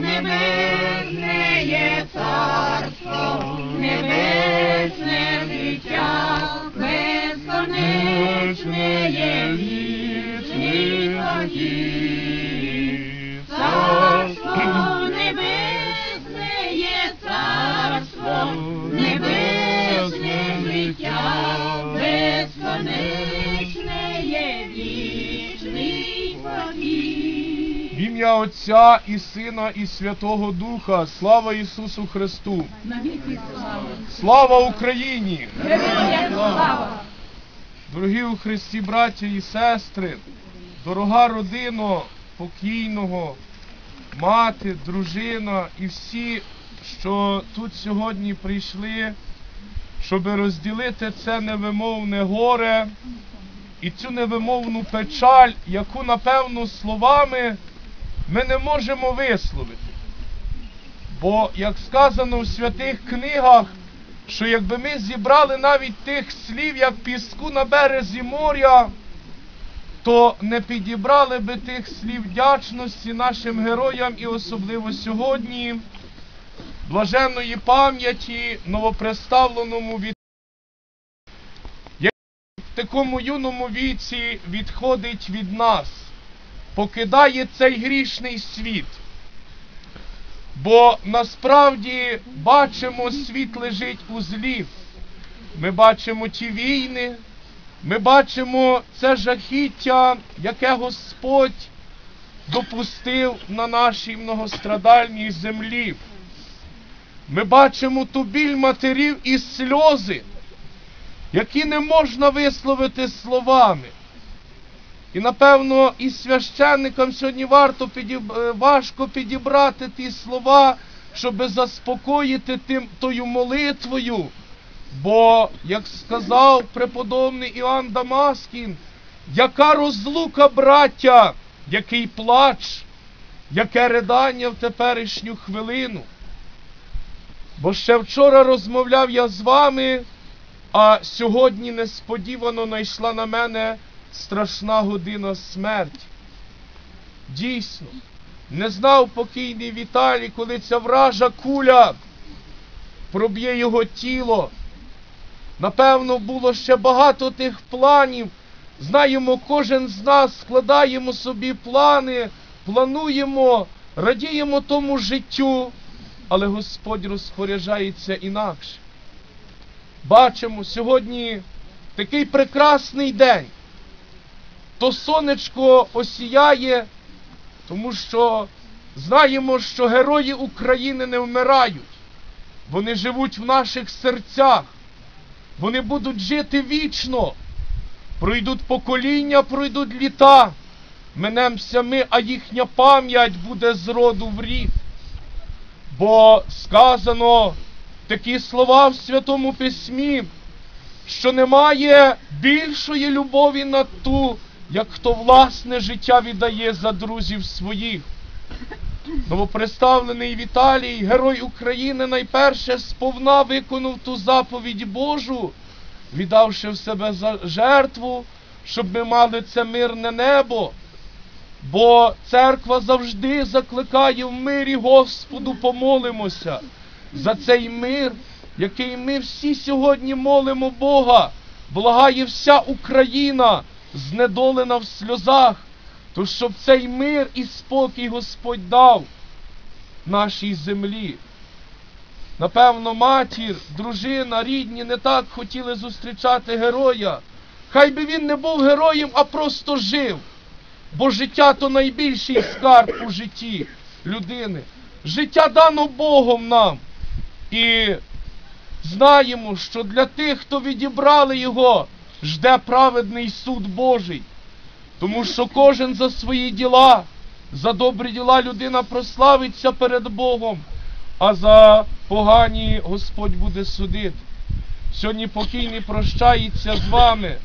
небесне є царство, небесне життя, безконечне є вічний похід. Ім'я Отця і Сина і Святого Духа. Слава Ісусу Христу! Слава. Україні! Слава. Дорогі у Христі, браті і сестри, дорога родино покійного, мати, дружина і всі, що тут сьогодні прийшли, щоб розділити це невимовне горе і цю невимовну печаль, яку, напевно, словами ми не можемо висловити. Бо, як сказано у святих книгах, що якби ми зібрали навіть тих слів, як піску на березі моря, то не підібрали би тих слів вдячності нашим героям і особливо сьогодні, блаженної пам'яті новопредставленому від який в такому юному віці відходить від нас, покидає цей грішний світ. Бо насправді бачимо, світ лежить у злі. Ми бачимо ті війни, ми бачимо це жахіття, яке Господь допустив на нашій многострадальній землі. Ми бачимо ту біль матерів і сльози, які не можна висловити словами. І напевно і священникам сьогодні варто підіб... е, важко підібрати ті слова, щоб заспокоїти тим тою молитвою. Бо, як сказав преподобний Іоанн Дамаскін, яка розлука, браття, який плач, яке ридання в теперішню хвилину. Бо ще вчора розмовляв я з вами, а сьогодні несподівано найшла на мене страшна година смерті. Дійсно, не знав покійний Віталій, коли ця вража куля проб'є його тіло. Напевно, було ще багато тих планів. Знаємо, кожен з нас складаємо собі плани, плануємо, радіємо тому життю, але Господь розпоряджається інакше. Бачимо сьогодні такий прекрасний день то сонечко осіяє, тому що знаємо, що герої України не вмирають. Вони живуть в наших серцях. Вони будуть жити вічно. Пройдуть покоління, пройдуть літа. Минемося ми, а їхня пам'ять буде з роду в рід. Бо сказано такі слова в Святому Письмі, що немає більшої любові на ту, як хто власне життя віддає за друзів своїх. Новопредставлений Віталій, герой України, найперше сповна виконав ту заповідь Божу, віддавши в себе за жертву, щоб ми мали це мирне небо. Бо церква завжди закликає в мирі Господу помолимося за цей мир, який ми всі сьогодні молимо Бога, благає вся Україна знедолена в сльозах, то щоб цей мир і спокій Господь дав нашій землі. Напевно, матір, дружина, рідні не так хотіли зустрічати героя. Хай би він не був героєм, а просто жив. Бо життя то найбільший скарб у житті людини. Життя дано Богом нам. І знаємо, що для тих, хто відібрали його, жде праведний суд Божий. Тому що кожен за свої діла, за добрі діла людина прославиться перед Богом, а за погані Господь буде судити. Сьогодні покійний прощається з вами,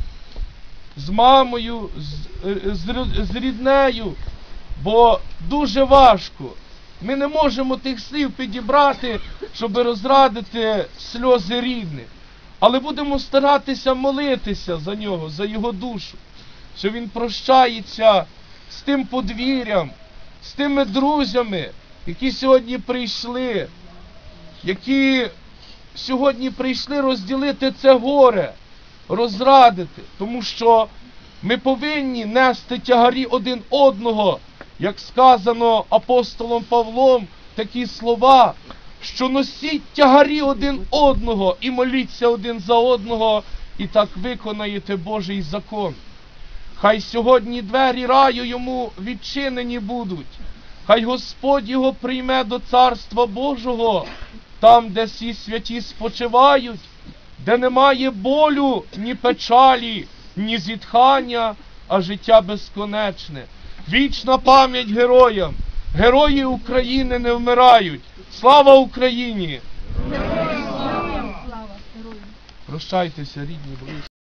з мамою, з, е, з, з ріднею, бо дуже важко. Ми не можемо тих слів підібрати, щоб розрадити сльози рідних. Але будемо старатися молитися за нього, за його душу, що він прощається з тим подвір'ям, з тими друзями, які сьогодні прийшли, які сьогодні прийшли розділити це горе, розрадити, тому що ми повинні нести тягарі один одного, як сказано апостолом Павлом, такі слова, що носіть тягарі один одного і моліться один за одного, і так виконаєте Божий закон. Хай сьогодні двері раю йому відчинені будуть. Хай Господь його прийме до Царства Божого, там, де всі святі спочивають, де немає болю, ні печалі, ні зітхання, а життя безконечне. Вічна пам'ять героям. Герої України не вмирають. Слава Україні! Прощайтеся, рідні близькі.